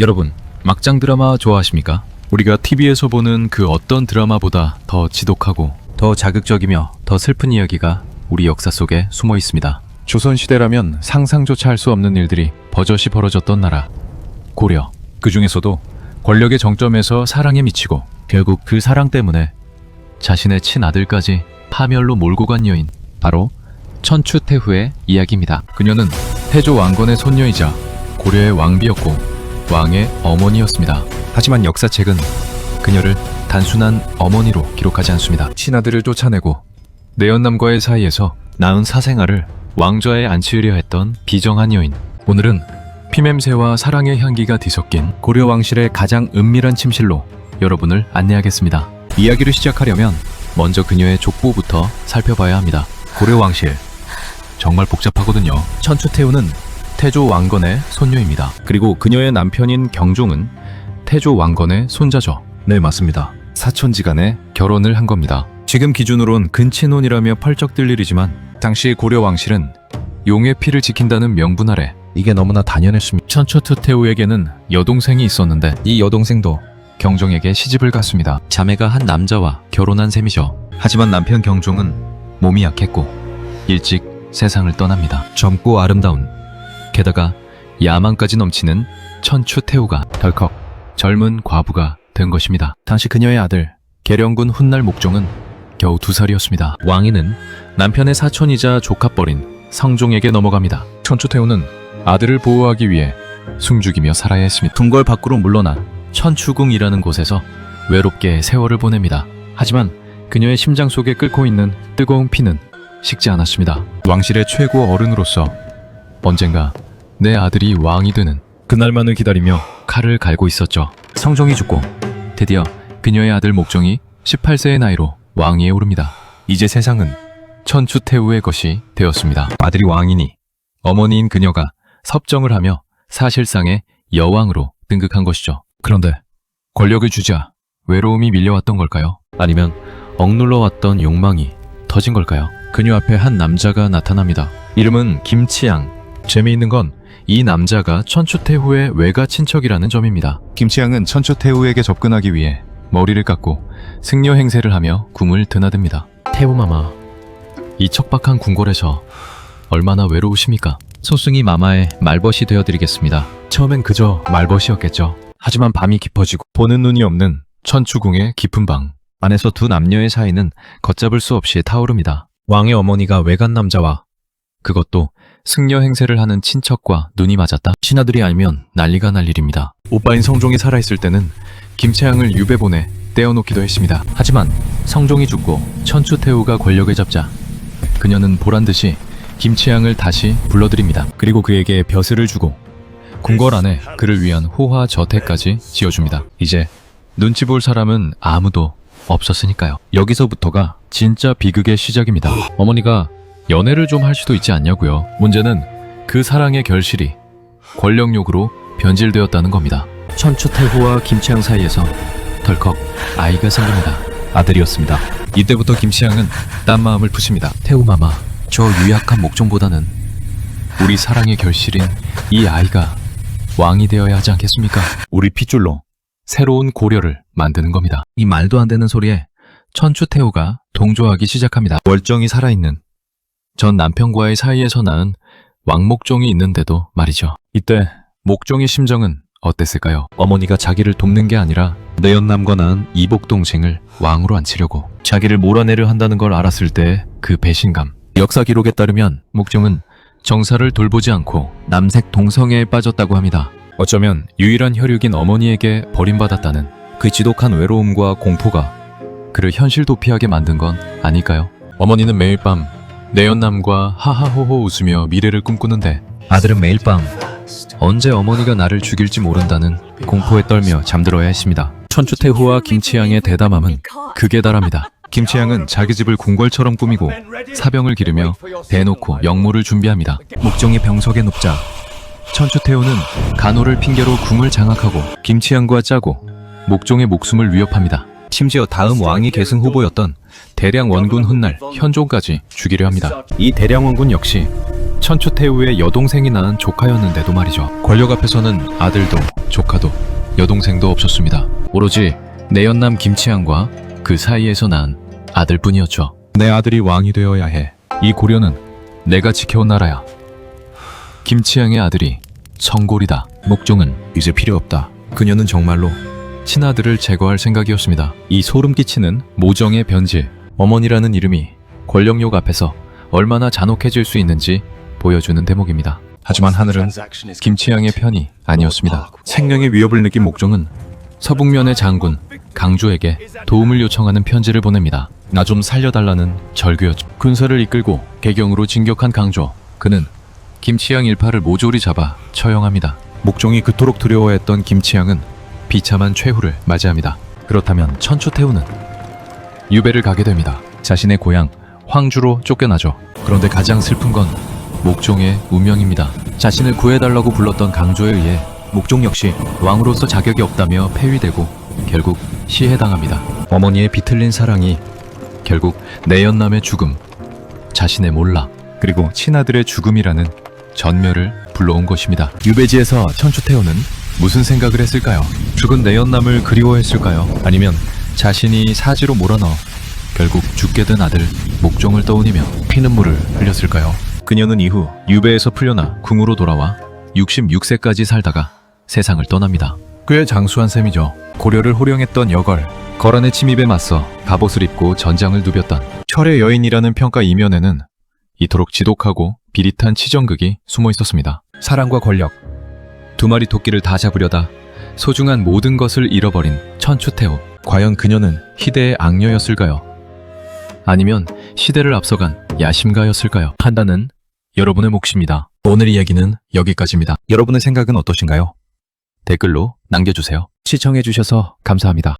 여러분, 막장 드라마 좋아하십니까? 우리가 TV에서 보는 그 어떤 드라마보다 더 지독하고 더 자극적이며 더 슬픈 이야기가 우리 역사 속에 숨어 있습니다. 조선시대라면 상상조차 할 수 없는 일들이 버젓이 벌어졌던 나라. 고려. 그 중에서도 권력의 정점에서 사랑에 미치고 결국 그 사랑 때문에 자신의 친아들까지 파멸로 몰고 간 여인. 바로 천추태후의 이야기입니다. 그녀는 태조 왕건의 손녀이자 고려의 왕비였고 왕의 어머니였습니다. 하지만 역사책은 그녀를 단순한 어머니로 기록하지 않습니다. 친아들을 쫓아내고 내연남과의 사이에서 낳은 사생아를 왕좌에 앉히려 했던 비정한 여인. 오늘은 피냄새와 사랑의 향기가 뒤섞인 고려 왕실의 가장 은밀한 침실로 여러분을 안내하겠습니다. 이야기를 시작하려면 먼저 그녀의 족보부터 살펴봐야 합니다. 고려 왕실 정말 복잡하거든요. 천추태후는 태조 왕건의 손녀입니다. 그리고 그녀의 남편인 경종은 태조 왕건의 손자죠. 네, 맞습니다. 사촌지간에 결혼을 한 겁니다. 지금 기준으론 근친혼이라며 펄쩍 뜰 일이지만 당시 고려 왕실은 용의 피를 지킨다는 명분 아래 이게 너무나 단연했습니다. 천추태후에게는 여동생이 있었는데 이 여동생도 경종에게 시집을 갔습니다. 자매가 한 남자와 결혼한 셈이죠. 하지만 남편 경종은 몸이 약했고 일찍 세상을 떠납니다. 젊고 아름다운 게다가 야망까지 넘치는 천추태후가 덜컥 젊은 과부가 된 것입니다. 당시 그녀의 아들 계령군 훗날 목종은 겨우 두 살이었습니다. 왕위는 남편의 사촌이자 조카뻘인 성종에게 넘어갑니다. 천추태후는 아들을 보호하기 위해 숨죽이며 살아야 했습니다. 궁궐 밖으로 물러나 천추궁이라는 곳에서 외롭게 세월을 보냅니다. 하지만 그녀의 심장 속에 끓고 있는 뜨거운 피는 식지 않았습니다. 왕실의 최고 어른으로서 언젠가 내 아들이 왕이 되는 그날만을 기다리며 칼을 갈고 있었죠. 성종이 죽고 드디어 그녀의 아들 목종이 18세의 나이로 왕위에 오릅니다. 이제 세상은 천추태후의 것이 되었습니다. 아들이 왕이니 어머니인 그녀가 섭정을 하며 사실상의 여왕으로 등극한 것이죠. 그런데 권력을 주자 외로움이 밀려왔던 걸까요? 아니면 억눌러 왔던 욕망이 터진 걸까요? 그녀 앞에 한 남자가 나타납니다. 이름은 김치양. 재미있는 건 이 남자가 천추태후의 외가 친척이라는 점입니다. 김치양은 천추태후에게 접근하기 위해 머리를 깎고 승려 행세를 하며 궁을 드나듭니다. 태후마마, 이 척박한 궁궐에서 얼마나 외로우십니까? 소승이 마마의 말벗이 되어드리겠습니다. 처음엔 그저 말벗이었겠죠. 하지만 밤이 깊어지고 보는 눈이 없는 천추궁의 깊은 방 안에서 두 남녀의 사이는 걷잡을 수 없이 타오릅니다. 왕의 어머니가 외간 남자와 그것도 승려 행세를 하는 친척과 눈이 맞았다. 신하들이 알면 난리가 날 일입니다. 오빠인 성종이 살아있을 때는 김채양을 유배 보내 떼어놓기도 했습니다. 하지만 성종이 죽고 천추태후가 권력을 잡자 그녀는 보란 듯이 김치양을 다시 불러들입니다. 그리고 그에게 벼슬을 주고 궁궐 안에 그를 위한 호화 저택까지 지어줍니다. 이제 눈치 볼 사람은 아무도 없었으니까요. 여기서부터가 진짜 비극의 시작입니다. 어머니가 연애를 좀 할 수도 있지 않냐고요. 문제는 그 사랑의 결실이 권력욕으로 변질되었다는 겁니다. 천추태후와 김치양 사이에서 덜컥 아이가 생깁니다. 아들이었습니다. 이때부터 김치양은 딴 마음을 푸십니다. 태우마마, 저 유약한 목종보다는 우리 사랑의 결실인 이 아이가 왕이 되어야 하지 않겠습니까? 우리 핏줄로 새로운 고려를 만드는 겁니다. 이 말도 안 되는 소리에 천추태후가 동조하기 시작합니다. 월정이 살아있는 전 남편과의 사이에서 낳은 왕목종이 있는데도 말이죠. 이때 목종의 심정은 어땠을까요? 어머니가 자기를 돕는 게 아니라 내연남과 낳은 이복 동생을 왕으로 앉히려고 자기를 몰아내려 한다는 걸 알았을 때 그 배신감. 역사 기록에 따르면 목종은 정사를 돌보지 않고 남색 동성애에 빠졌다고 합니다. 어쩌면 유일한 혈육인 어머니에게 버림받았다는 그 지독한 외로움과 공포가 그를 현실 도피하게 만든 건 아닐까요? 어머니는 매일 밤 내연남과 하하호호 웃으며 미래를 꿈꾸는데 아들은 매일 밤 언제 어머니가 나를 죽일지 모른다는 공포에 떨며 잠들어야 했습니다. 천추태후와 김치양의 대담함은 극에 달합니다. 김치양은 자기 집을 궁궐처럼 꾸미고 사병을 기르며 대놓고 역무를 준비합니다. 목종이 병석에 눕자 천추태후는 간호를 핑계로 궁을 장악하고 김치양과 짜고 목종의 목숨을 위협합니다. 심지어 다음 왕위 계승 후보였던 대량 원군 훗날 현종까지 죽이려 합니다. 이 대량 원군 역시 천추태후의 여동생이 낳은 조카였는데도 말이죠. 권력 앞에서는 아들도 조카도 여동생도 없었습니다. 오로지 내연남 김치향과 그 사이에서 난 아들뿐이었죠. 내 아들이 왕이 되어야 해. 이 고려는 내가 지켜온 나라야. 김치향의 아들이 청골이다. 목종은 이제 필요 없다. 그녀는 정말로 친아들을 제거할 생각이었습니다. 이 소름 끼치는 모정의 변질. 어머니라는 이름이 권력욕 앞에서 얼마나 잔혹해질 수 있는지 보여주는 대목입니다. 하지만 하늘은 김치향의 편이 아니었습니다. 생명의 위협을 느낀 목종은 서북면의 장군 강조에게 도움을 요청하는 편지를 보냅니다. 나 좀 살려달라는 절규였죠. 군사를 이끌고 개경으로 진격한 강조. 그는 김치향 일파를 모조리 잡아 처형합니다. 목종이 그토록 두려워했던 김치향은 비참한 최후를 맞이합니다. 그렇다면 천추태우는 유배를 가게 됩니다. 자신의 고향 황주로 쫓겨나죠. 그런데 가장 슬픈 건 목종의 운명입니다. 자신을 구해달라고 불렀던 강조에 의해 목종 역시 왕으로서 자격이 없다며 폐위되고 결국 시해당합니다. 어머니의 비틀린 사랑이 결국 내연남의 죽음, 자신의 몰락, 그리고 친아들의 죽음이라는 전멸을 불러온 것입니다. 유배지에서 천추태호는 무슨 생각을 했을까요? 죽은 내연남을 그리워했을까요? 아니면 자신이 사지로 몰아넣어 결국 죽게 된 아들 목종을 떠올리며 피눈물을 흘렸을까요? 그녀는 이후 유배에서 풀려나 궁으로 돌아와 66세까지 살다가 세상을 떠납니다. 꽤 장수한 셈이죠. 고려를 호령했던 여걸, 거란의 침입에 맞서 갑옷을 입고 전장을 누볐던 철의 여인이라는 평가 이면에는 이토록 지독하고 비릿한 치정극이 숨어 있었습니다. 사랑과 권력, 두 마리 토끼를 다 잡으려다 소중한 모든 것을 잃어버린 천추태호. 과연 그녀는 희대의 악녀였을까요? 아니면 시대를 앞서간 야심가였을까요? 판단은 여러분의 몫입니다. 오늘 이야기는 여기까지입니다. 여러분의 생각은 어떠신가요? 댓글로 남겨주세요. 시청해주셔서 감사합니다.